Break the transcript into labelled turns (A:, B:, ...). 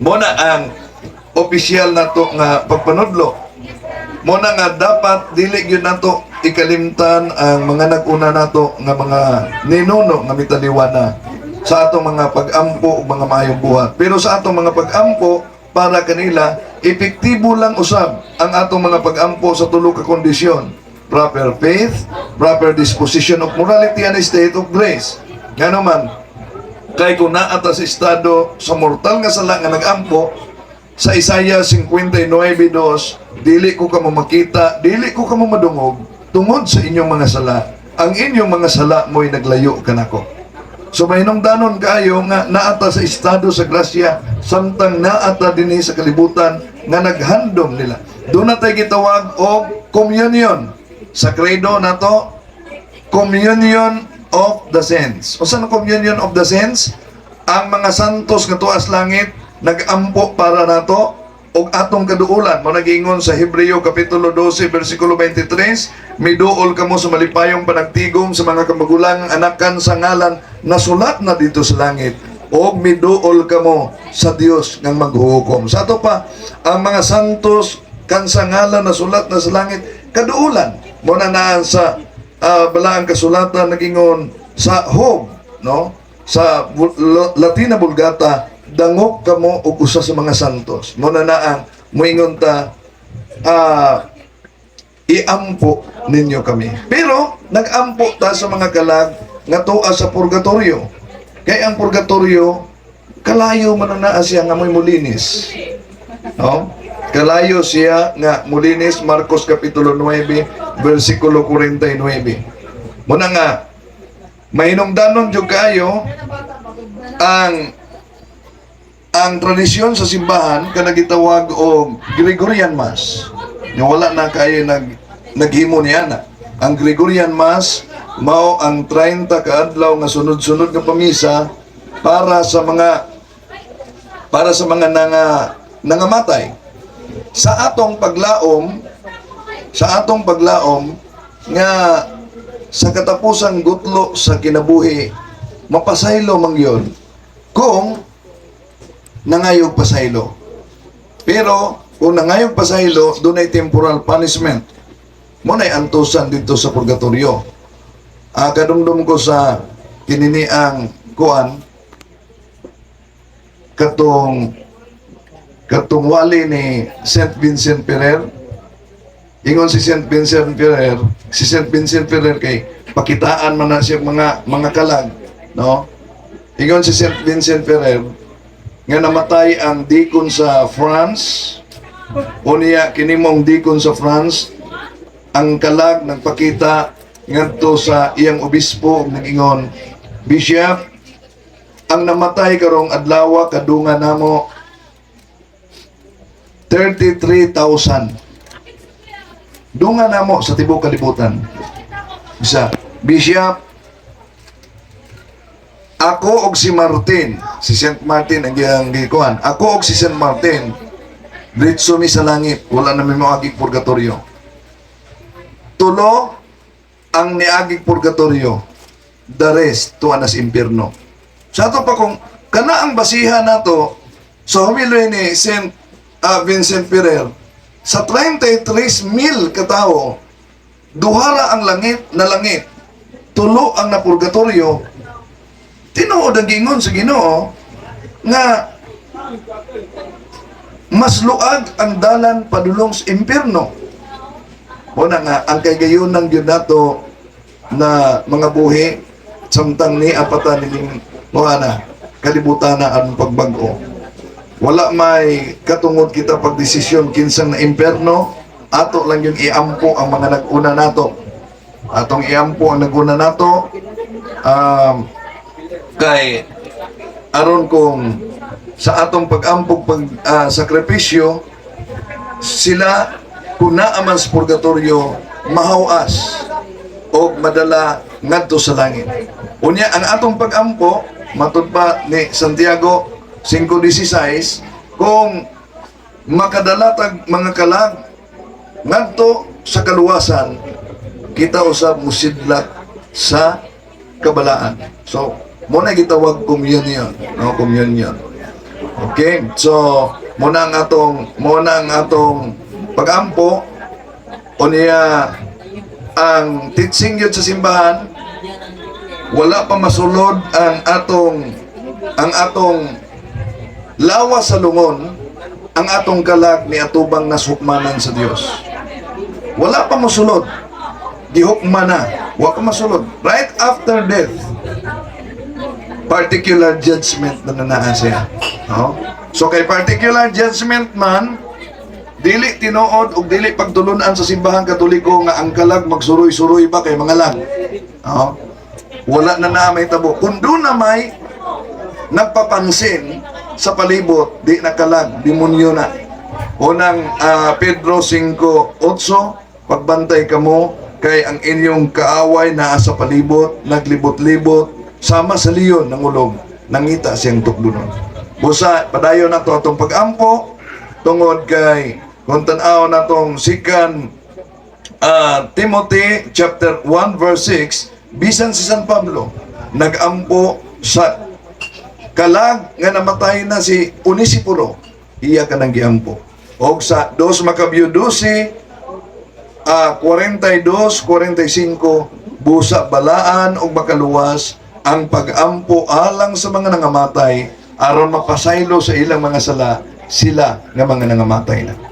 A: mo na ang opisyal na to nga pagpanudlo. Mo na nga dapat dili gyud nato ikalimtan ang mga nag-una nato nga mga ninuno nga mitaliwana sa atong mga pag-ampo ug mga maayong buhat. Pero sa atong mga pag-ampo para kanila epektibo lang usab ang atong mga pag-ampo sa tulo ka kondisyon. Proper faith proper disposition of morality and state of grace. Ngano man kay kung naata sa estado sa mortal nga sala nga nag-ampo sa Isaiah 59:2 dili ko kamo makita dili ko kamo madungog tungod sa inyong mga sala. Ang inyong mga sala mo'y naglayo kanako so danon kaayo nga naata sa estado sa grasya samtang naata dinhi sa kalibutan nga naghandom nila. Doon na tayo gitawag og communion. Sa credo nato communion of the saints. O ang communion of the saints? Ang mga santos nga tuas langit nagampo para nato og atong kaduulan mo nagingon sa Hebreo kapitulo 12 bersikulo 23 miduol kamo sa malipayong panagtigom sa mga kamagulang anakan sa ngalan nasulat na dito sa langit og miduol kamo sa Dios nga maghuhukom sa ato pa ang mga santos kan sa ngalan nasulat na sa langit kaduulan mo na naan sa ah, balaang kasulatan nagingon sa Hob, no? Sa Latina Vulgata, dangog kamo og usa sa mga santos. Mo na naang moingon ta ah, iampo ninyo kami. Pero nagampo ta sa mga kalag nga tuwa sa purgatorio. Kay ang purgatorio kalayo man naa siya nga moy mulinis. No? Kalayo siya nga mulinis Marcos kapitulo 9 versikulo 49. Muna nga mahinungdanon jud kayo ang ang tradisyon sa simbahan ka nagitawag og Gregorian Mass. Nga wala na kayo nag naghimo niya na. Ang Gregorian Mass mao ang 30 ka adlaw nga sunod-sunod nga pamisa para sa mga para sa mga nanga nangamatay. Sa atong paglaom sa atong paglaom nga sa katapusang gutlo sa kinabuhi mapasaylo man yun kung nangayog pasaylo. Pero kung nangayog pasaylo, doon ay temporal punishment. Mo na antusan dito sa purgatorio. Ah, kadumdum ko sa kininiang kuan katong katong wali ni St. Vincent Ferrer ingon si St. Vincent Ferrer si St. Vincent Ferrer kay pakitaan man siya mga mga kalag no ingon si St. Vincent Ferrer nga namatay ang deacon sa France o niya kinimong deacon sa France ang kalag nagpakita ngadto sa iyang obispo nagingon Bishop ang namatay karong adlaw kadungan namo 33,000 dunga namo sa tibuok kalibutan isa Bishop ako og si Martin, si St. Martin ang giyang gikuan. Ako og si St. Martin, diretso mi sa langit, wala na may maagig purgatorio. Tulo ang niagig purgatorio, the rest tuwa na sa impyerno. Sa ato pa kung kana ang basihan nato sa humili ni St. ah, Vincent Ferrer, sa 33,000 katao, duhara ang langit na langit, tulo ang napurgatorio, tinuod ang gingon sa Ginoo nga mas luag ang dalan padulong sa impyerno. Una nga ang kaygayonan gyud nato na mga buhi samtang ni apatan ning mga na kalibutan na ang pagbag-o. Wala may katungod kita pagdesisyon kinsang na impyerno ato lang yung iampo ang mga nag-una nato. Atong iampo ang nag-una nato um, kay aron kung sa atong pag-ampog pag ah, sakripisyo sila kung naaman sa purgatorio mahawas o madala ngadto sa langit. Unya ang atong pag-ampo matud pa ni Santiago 5:16 kung makadalatag mga kalag ngadto sa kaluwasan kita usab musidlak sa kabalaan. So, mo na gitawag communion, no communion. Okay? So, muna ang atong muna ang atong pagampo o niya ang teaching yun sa simbahan wala pa masulod ang atong ang atong lawas sa lungon ang atong kalag ni atubang nasukmanan sa Dios wala pa masulod. Gihukma na. Wala pa masulod. Right after death particular judgment na nanaa siya. No? so kay particular judgment man dili tinuod ug dili pagtulunan sa simbahan katoliko nga ang kalag magsuroy-suroy ba kay mga lag no? wala na na may tabo. Kung doon na may nagpapansin sa palibot di nakalag demonyo na. Unang ah, Pedro 5:8 pagbantay kamo kay ang inyong kaaway naa sa palibot naglibot-libot sama sa liyon ng ulog nangita siyang tukdunon. Busa padayon na to atong pagampo tungod kay kung tanaw na tong sikan Ah, Timothy chapter 1 verse 6 bisan si San Pablo nagampo sa kalag nga namatay na si Unisipuro iya ka nang giampo. Og sa 2 Macabeo 12 ah 42 45 busa balaan og makaluwas ang pagampo alang sa mga nangamatay aron mapasaylo sa ilang mga sala sila nga mga nangamatay na